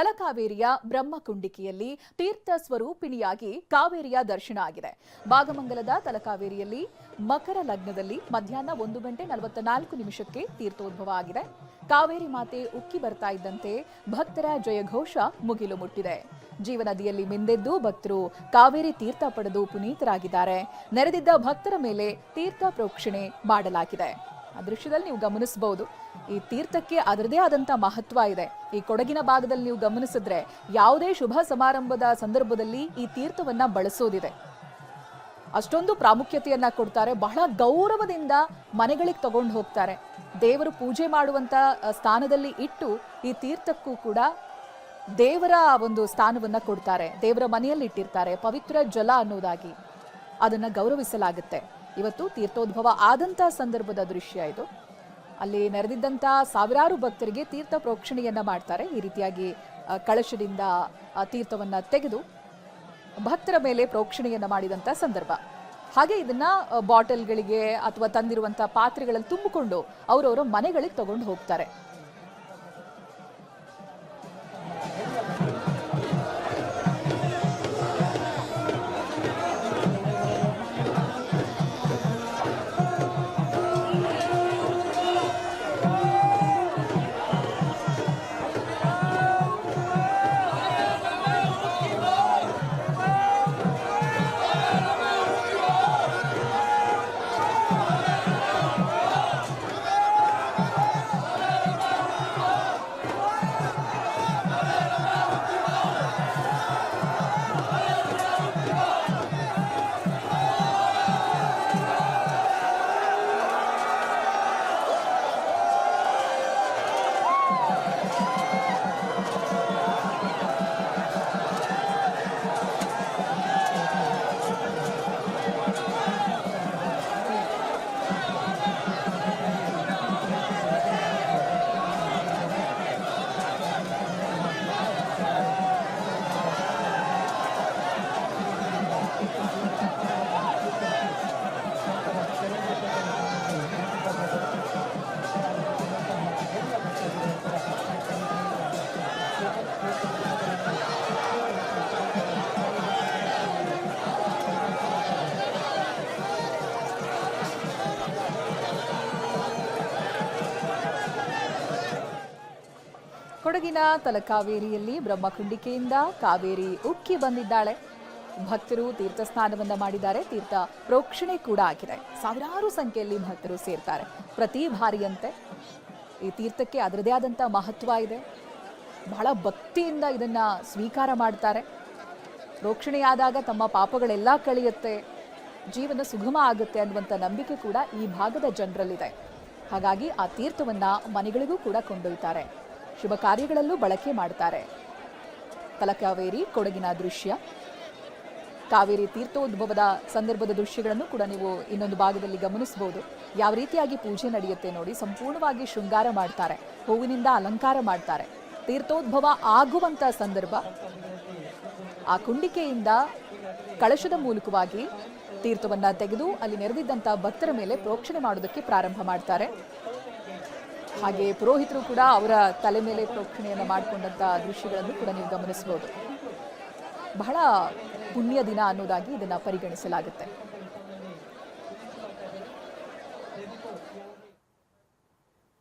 ತಲಕಾವೇರಿಯ ಬ್ರಹ್ಮಕುಂಡಿಕೆಯಲ್ಲಿ ತೀರ್ಥ ಸ್ವರೂಪಿಣಿಯಾಗಿ ಕಾವೇರಿಯ ದರ್ಶನ ಆಗಿದೆ. ಭಾಗಮಂಗಲದ ತಲಕಾವೇರಿಯಲ್ಲಿ ಮಕರ ಲಗ್ನದಲ್ಲಿ ಮಧ್ಯಾಹ್ನ ಒಂದು ಗಂಟೆ ನಲವತ್ತ ನಾಲ್ಕು ನಿಮಿಷಕ್ಕೆ ತೀರ್ಥೋದ್ಭವ ಆಗಿದೆ. ಕಾವೇರಿ ಮಾತೆ ಉಕ್ಕಿ ಬರ್ತಾ ಇದ್ದಂತೆ ಭಕ್ತರ ಜಯಘೋಷ ಮುಗಿಲು ಮುಟ್ಟಿದೆ. ಜೀವನದಿಯಲ್ಲಿ ಮಿಂದೆದ್ದು ಭಕ್ತರು ಕಾವೇರಿ ತೀರ್ಥ ಪಡೆದು ಪುನೀತರಾಗಿದ್ದಾರೆ. ನೆರೆದಿದ್ದ ಭಕ್ತರ ಮೇಲೆ ತೀರ್ಥ ಪ್ರೋಕ್ಷಣೆ ಮಾಡಲಾಗಿದೆ. ಆ ದೃಶ್ಯದಲ್ಲಿ ನೀವು ಗಮನಿಸಬಹುದು ಈ ತೀರ್ಥಕ್ಕೆ ಅದರದೇ ಆದಂಥ ಮಹತ್ವ ಇದೆ. ಈ ಕೊಡಗಿನ ಭಾಗದಲ್ಲಿ ನೀವು ಗಮನಿಸಿದ್ರೆ ಯಾವುದೇ ಶುಭ ಸಮಾರಂಭದ ಸಂದರ್ಭದಲ್ಲಿ ಈ ತೀರ್ಥವನ್ನ ಬಳಸೋದಿದೆ. ಅಷ್ಟೊಂದು ಪ್ರಾಮುಖ್ಯತೆಯನ್ನ ಕೊಡ್ತಾರೆ. ಬಹಳ ಗೌರವದಿಂದ ಮನೆಗಳಿಗೆ ತಗೊಂಡು ಹೋಗ್ತಾರೆ. ದೇವರು ಪೂಜೆ ಮಾಡುವಂತ ಸ್ಥಾನದಲ್ಲಿ ಇಟ್ಟು ಈ ತೀರ್ಥಕ್ಕೂ ಕೂಡ ದೇವರ ಒಂದು ಸ್ಥಾನವನ್ನ ಕೊಡ್ತಾರೆ. ದೇವರ ಮನೆಯಲ್ಲಿ ಇಟ್ಟಿರ್ತಾರೆ. ಪವಿತ್ರ ಜಲ ಅನ್ನೋದಾಗಿ. ಅದನ್ನ ಗೌರವಿಸಲಾಗುತ್ತೆ. ಇವತ್ತು ತೀರ್ಥೋದ್ಭವ ಆದಂಥ ಸಂದರ್ಭದ ದೃಶ್ಯ ಇದು. ಅಲ್ಲಿ ನೆರೆದಿದ್ದಂಥ ಸಾವಿರಾರು ಭಕ್ತರಿಗೆ ತೀರ್ಥ ಪ್ರೋಕ್ಷಣೆಯನ್ನು ಮಾಡ್ತಾರೆ. ಈ ರೀತಿಯಾಗಿ ಕಳಶದಿಂದ ತೀರ್ಥವನ್ನ ತೆಗೆದು ಭಕ್ತರ ಮೇಲೆ ಪ್ರೋಕ್ಷಣೆಯನ್ನು ಮಾಡಿದಂತ ಸಂದರ್ಭ. ಹಾಗೆ ಇದನ್ನ ಬಾಟಲ್ಗಳಿಗೆ ಅಥವಾ ತಂದಿರುವಂಥ ಪಾತ್ರೆಗಳಲ್ಲಿ ತುಂಬಿಕೊಂಡು ಅವರವರ ಮನೆಗಳಿಗೆ ತಗೊಂಡು ಹೋಗ್ತಾರೆ. ಕೊಡಗಿನ ತಲಕಾವೇರಿಯಲ್ಲಿ ಬ್ರಹ್ಮಕುಂಡಿಕೆಯಿಂದ ಕಾವೇರಿ ಉಕ್ಕಿ ಬಂದಿದ್ದಾಳೆ. ಭಕ್ತರು ತೀರ್ಥ ಸ್ನಾನವನ್ನ ಮಾಡಿದ್ದಾರೆ. ತೀರ್ಥ ಪ್ರೋಕ್ಷಣೆ ಕೂಡ ಆಗಿದೆ. ಸಾವಿರಾರು ಸಂಖ್ಯೆಯಲ್ಲಿ ಭಕ್ತರು ಸೇರ್ತಾರೆ. ಪ್ರತಿ ಬಾರಿಯಂತೆ ಈ ತೀರ್ಥಕ್ಕೆ ಅದರದೇ ಆದಂಥ ಮಹತ್ವ ಇದೆ. ಬಹಳ ಭಕ್ತಿಯಿಂದ ಇದನ್ನ ಸ್ವೀಕಾರ ಮಾಡ್ತಾರೆ. ಪ್ರೋಕ್ಷಣೆಯಾದಾಗ ತಮ್ಮ ಪಾಪಗಳೆಲ್ಲ ಕಳೆಯುತ್ತೆ. ಜೀವನ ಸುಗಮ ಆಗುತ್ತೆ ಅನ್ನುವಂಥ ನಂಬಿಕೆ ಕೂಡ ಈ ಭಾಗದ ಜನರಲ್ಲಿದೆ. ಹಾಗಾಗಿ ಆ ತೀರ್ಥವನ್ನು ಮನೆಗಳಿಗೂ ಕೂಡ ಕೊಂಡೊಯ್ತಾರೆ. ಶುಭ ಕಾರ್ಯಗಳಲ್ಲೂ ಬಳಕೆ ಮಾಡ್ತಾರೆ. ತಲಕಾವೇರಿ ಕೊಡಗಿನ ದೃಶ್ಯ. ಕಾವೇರಿ ತೀರ್ಥೋದ್ಭವದ ಸಂದರ್ಭದ ದೃಶ್ಯಗಳನ್ನು ಕೂಡ ನೀವು ಇನ್ನೊಂದು ಭಾಗದಲ್ಲಿ ಗಮನಿಸಬಹುದು. ಯಾವ ರೀತಿಯಾಗಿ ಪೂಜೆ ನಡೆಯುತ್ತೆ ನೋಡಿ, ಸಂಪೂರ್ಣವಾಗಿ ಶೃಂಗಾರ ಮಾಡ್ತಾರೆ, ಹೂವಿನಿಂದ ಅಲಂಕಾರ ಮಾಡ್ತಾರೆ. ತೀರ್ಥೋದ್ಭವ ಆಗುವಂತ ಸಂದರ್ಭ. ಆ ಕುಂಡಿಕೆಯಿಂದ ಕಳಶದ ಮೂಲಕವಾಗಿ ತೀರ್ಥವನ್ನ ತೆಗೆದು ಅಲ್ಲಿ ನೆರೆದಿದ್ದಂಥ ಭಕ್ತರ ಮೇಲೆ ಪ್ರೋಕ್ಷಣೆ ಮಾಡೋದಕ್ಕೆ ಪ್ರಾರಂಭ ಮಾಡ್ತಾರೆ. ಹಾಗೆ ಪುರೋಹಿತರು ಕೂಡ ಅವರ ತಲೆ ಮೇಲೆ ಪ್ರೋಕ್ಷಣೆಯನ್ನು ಮಾಡಿಕೊಂಡಂತ ದೃಶ್ಯಗಳನ್ನು ಕೂಡ ನೀವು ಗಮನಿಸಬಹುದು. ಬಹಳ ಪುಣ್ಯ ದಿನ ಅನ್ನೋದಾಗಿ ಇದನ್ನ ಪರಿಗಣಿಸಲಾಗುತ್ತೆ.